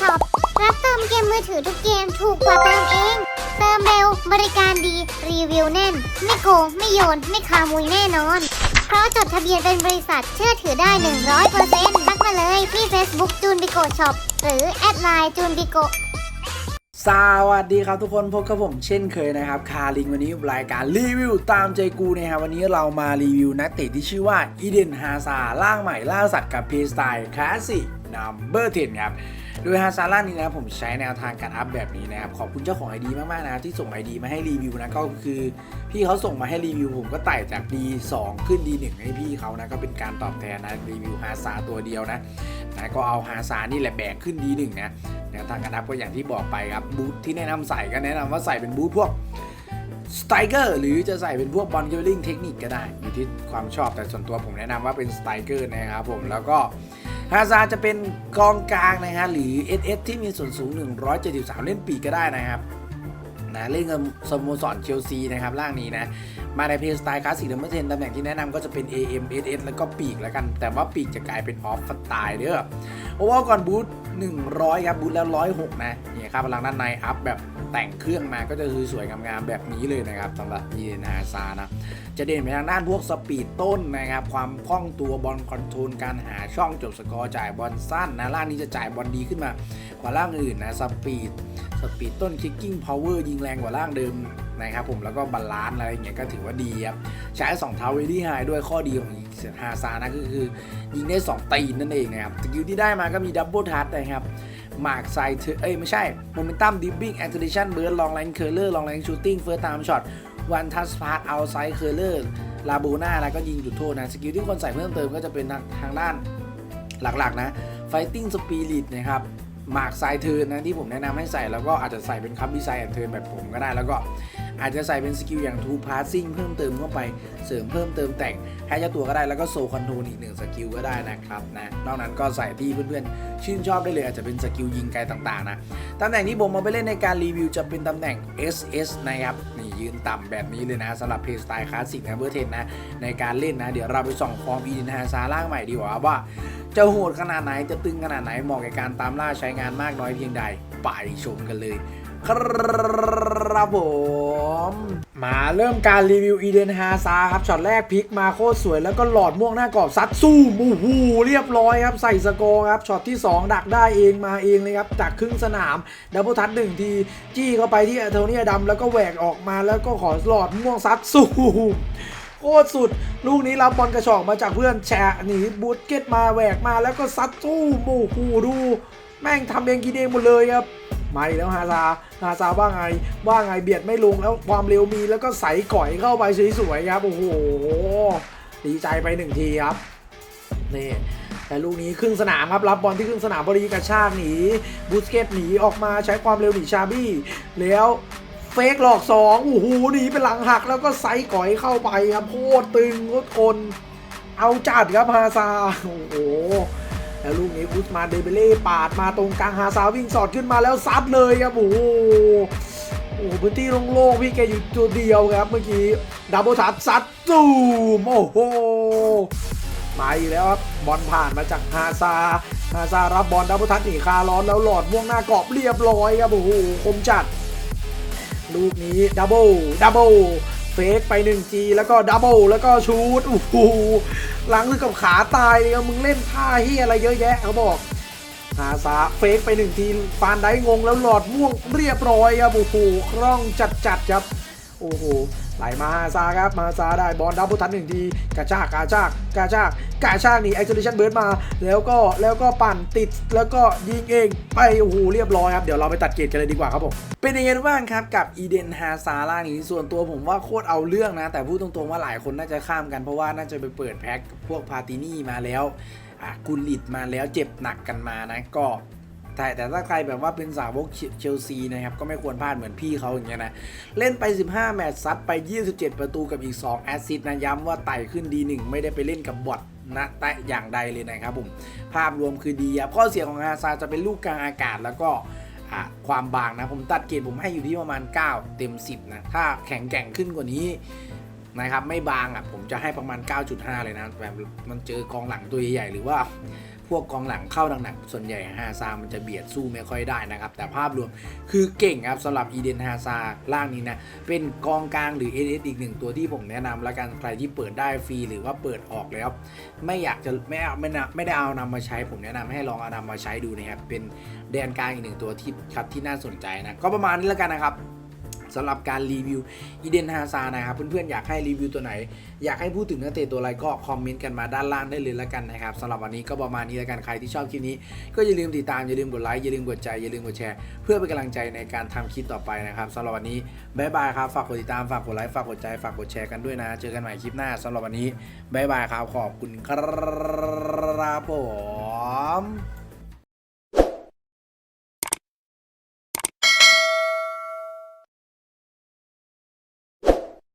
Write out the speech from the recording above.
Shop รับเติมเกมมือถือทุกเกมถูกกว่าเติมเอง เติมเร็ว บริการดี รีวิวแน่น ไม่โกง ไม่โยน ไม่ขโมยแน่นอน เพราะจดทะเบียนเป็นบริษัทเชื่อถือได้ 100%ทักมาเลยที่ Facebook จูนบิโกช็อปหรือแอดไลน์จูนบิโกสวัสดีครับทุกคนพบกับผมเช่นเคยนะครับ คาริงวันนี้รายการรีวิวตามใจกูนะครับวันนี้เรามารีวิวนักเตะที่ชื่อว่าอีเดนฮาซาล่างใหม่ล่าสัตว์กับเพสไตล์คลาสสิกนัมเบอร์เทนครับ โดยฮาซาร่างนี้นะผมใช้แนวทางการอัพแบบนี้นะครับ ขอบคุณเจ้าของไอดีมากๆนะที่ส่งไอดีมาให้รีวิวนะก็คือพี่เขาส่งมาให้รีวิวผมก็ไต่จาก D2 ขึ้น D1 ให้พี่เขานะก็เป็นการตอบแทนนะรีวิวฮาซาตัวเดียวนะนะก็เอาฮาซานี่แหละแบกขึ้น D1 นะแนวทางการอัพก็อย่างที่บอกไปครับบูทที่แนะนำใส่ก็แนะนำว่าใส่เป็นบูทพวกสไตเกอร์หรือจะใส่เป็นพวกบอลเกลลิงเทคนิคก็ได้อยู่ที่ความชอบแต่ส่วนตัวผมแนะนำว่าเป็นสไตเกอร์นะครับผมแล้วก็ ฮาซาจะเป็นกองกลางนะฮะหรือ SS ที่มีส่วนสูง 173 เล่นปีกก็ได้นะครับนะเล่นกับสโมสรเชลซีนะครับร่างนี้นะ มาในเพลย์สไตล์คลาสสิกเดอร์เทนตำแหน่งที่แนะนำก็จะเป็น AM SS แล้วก็ปีกแล้วกัน แต่ว่าปีกจะกลายเป็นออฟสไตล์เด้อโอเวอร์ก่อนบูท100 ครับบูทแล้ว 106 นะนี่ครับพลังด้านในอัพแบบ แต่งเครื่องมาก็จะคือสวยงามๆแบบนี้เลยนะครับสำหรับยีนาซานะจะเด่นไปทางด้านพวกสปีดต้นนะครับความคล่องตัวบอลคอนโทรลการหาช่องจบสกอร์จ่ายบอลสั้นนะล่างนี้จะจ่ายบอลดีขึ้นมากว่าล่างอื่นนะสปีดสปีดต้นคิกกิ้งพาวเวอร์ยิงแรงกว่าล่างเดิมนะครับผมแล้วก็บาลานซ์อะไรอย่างเงี้ยก็ถือว่าดีครับใช้2เท้าเวดี้ไฮด้วยข้อดีของฮาซานะก็คือยิงได้ 2 ตีนนั่นเองนะครับสกิลที่ได้มาก็มีดับเบิลทัชนะครับ มาร์กไซเเอ้ยไม่ใช่โมเมนตัมดิบบิ้งแอนติเดชันเบิร์ดลองไลน์เคอร์เลอร์ลองไลน์ชูตติ้งเฟิร์สตามช็อตวันทัสพาร์ตเอาไซเคอร์เลอร์ลาโบน่าแล้วก็ยิงจุดโทษนะ สกิลที่คนใส่เพิ่มเติมก็จะเป็นทางด้านหลักๆนะไฟติ้งสปิริตนะครับมาร์กไซเทิร์นนะที่ผมแนะนำให้ใส่แล้วก็อาจจะใส่เป็นคัพดีไซน์แอนเทิร์นแบบผมก็ได้แล้วก็ อาจจะใส่เป็นสกิลอย่าง Two Passing เพิ่มเติมเข้าไปเสริมเพิ่มเติมแต่งให้เจ้าตัวก็ได้แล้วก็โซคอนโทรอีกหนึ่งสกิลก็ได้นะครับนะนอกนั้นก็ใส่ที่เพื่อนๆ ชื่นชอบได้เลยอาจจะเป็นสกิลยิงไกลต่างๆนะตำแหน่งที่ผมมาไปเล่นในการรีวิวจะเป็นตำแหน่ง SS นะครับนี่ยืนต่ำแบบนี้เลยนะสำหรับเพย์สไตล์คลาสสิกนะเบอร์เทนนะในการเล่นนะเดี๋ยวเราไปส่องฟอร์มอีดินฮาซาร่างใหม่ดีกว่าว่าจะโหดขนาดไหนจะตึงขนาดไหนเหมาะกับการตามล่าใช้งานมากน้อยเพียงใด ไปชมกันเลย ครับผม มาเริ่มการรีวิวอีเดนฮาซาครับช็อตแรกพลิกมาโคตรสวยแล้วก็หลอดม่วงหน้ากรอบซัดสู้มูฮูเรียบร้อยครับใส่สกอร์ครับช็อตที่ 2 ดักได้เองมาเองเลยครับ จากครึ่งสนามดับเบิลทัชหนึ่งที จี้เข้าไปที่อัลโทเนียดำแล้วก็แหวกออกมาแล้วก็ขอหลอดม่วงซัดสู้โคตรสุด ลูกนี้รับบอลกระชอกมาจากเพื่อนแฉะหนีบูทเก็ตมาแหวกมาแล้วก็ซัดสู้โอ้โหดู แม่งทำเองกินเองหมดเลยครับมาอีกแล้วฮาซาฮาซาว่าไง ว่าไงเบียดไม่ลงแล้วความเร็วมีแล้วก็ใส่ก่อยเข้าไปสวยๆครับโอ้โหดีใจไปหนึ่งทีครับนี่แต่ลูกนี้ครึ่งสนามครับรับบอลที่ครึ่งสนามบริกระชาหนีบูสเกตหนีออกมาใช้ความเร็วหนีชาบี้แล้วเฟกหลอกสองโอ้โหหนีเป็นหลังหักแล้วก็ไซก่อยเข้าไปครับโคตรตึงโคตรทนเอาจัดครับฮาซาโอ้โห แล้วลูกนี้อุสมานเดเบเล่ปาดมาตรงกลางฮาซาวิ่งสอดขึ้นมาแล้วซัดเลยครับโอ้โหโอ้พื้นที่โล่งๆพี่แกอยู่ตัวเดียวครับเมื่อกี้ดับเบิลทัชซัดจูมโอ้โหมาอีกแล้วครับบอลผ่านมาจากฮาซาฮาซารับบอลดับเบิลทัชหนีคาร้อนแล้วหลอดม่วงหน้ากรอบเรียบร้อยครับโอ้โหคมจัด ลูกนี้ดับเบิลดับเบิล เฟกไป 1G แล้วก็ดับเบิลแล้วก็ชูดโอ้โหหลังคือกับขาตายเลยมึงเล่นท่าเฮียอะไรเยอะแยะเขาบอกอาซาเฟกไป1ทีฟานได้งงแล้วหลอดม่วงเรียบร้อยครับโอ้โหคล่องจัดจัดๆครับ โอ้โหไหลมาซาครับมาซาได้บอลดับเบิลทันหนึ่งทีกระชากกระชากกระชากกระชากนีไอโซเลชันเบิร์ดมา แล้วก็แล้วก็ปั่นติดแล้วก็ยิงเองไปโอ้โหเรียบร้อยครับ เดี๋ยวเราไปตัดเกตกันเลยดีกว่าครับผมเป็นยังไงบ้างครับกับอีเดนฮาซาร่านี้ส่วนตัวผมว่าโคตรเอาเรื่องนะ แต่พูดตรงๆว่าหลายคนน่าจะข้ามกันเพราะว่าน่าจะไปเปิดแพ็คพวกพาตินี่มาแล้วอะกุลลิตมาแล้วเจ็บหนักกันมานะก็ แต่แต่ถ้าใครแบบว่าเป็นสาวกเชลซีนะครับ ก็ไม่ควรพลาดเหมือนพี่เขาอย่างเงี้ยนะ เล่นไป 15 แมตช์ซัดไป 27 ประตูกับอีก 2 แอสซิสต์นะ ย้ำว่าไต่ขึ้นดีหนึ่งไม่ได้ไปเล่นกับบอทนะแต่อย่างใดเลยนะครับผม ภาพรวมคือดีครับข้อเสียของฮาซาจะเป็นลูกกลางอากาศแล้วก็ความบางนะ ผมตัดเกรดผมให้อยู่ที่ประมาณ 9 เต็ม 10 นะ ถ้าแข็งแกร่งขึ้นกว่านี้ นะครับไม่บางอะผมจะให้ประมาณ 9.5 เลยนะแบบมันเจอกองหลังตัวใหญ่ๆหรือว่าพวกกองหลังเข้าหนักๆส่วนใหญ่ฮาซามันจะเบียดสู้ไม่ค่อยได้นะครับ แต่ภาพรวมคือเก่งครับสำหรับอีเดนฮาซาล่างนี้นะ เป็นกองกลางหรือ AS อีกหนึ่งตัวที่ผมแนะนำแล้วกันใครที่เปิดได้ฟรีหรือว่าเปิดออกแล้ว ไม่อยากจะไม่เอาไม่ไม่ได้เอานำมาใช้ ผมแนะนำให้ลองเอานำมาใช้ดูนะครับเป็นแดนกลางอีกหนึ่งตัวที่ครับที่น่าสนใจนะก็ประมาณนี้แล้วกันนะครับ สำหรับการรีวิวอีเดนฮาซานะครับเพื่อนๆอยากให้รีวิวตัวไหน อยากให้พูดถึงนักเตะตัวอะไรก็คอมเมนต์กันมาด้านล่างได้เลยแล้วกันนะครับสำหรับวันนี้ก็ประมาณนี้แล้วกันใครที่ชอบคลิปนี้ ก็อย่าลืมติดตามอย่าลืมกดไลค์อย่าลืมกดใจอย่าลืมกดแชร์ เพื่อเป็นกำลังใจในการทำคลิปต่อไปนะครับสำหรับวันนี้บายบายครับฝากกดติดตามฝากกดไลค์ฝากกดใจฝากกดแชร์กันด้วยนะ เจอกันใหม่คลิปหน้าสำหรับวันนี้บายบายครับขอบคุณครับผม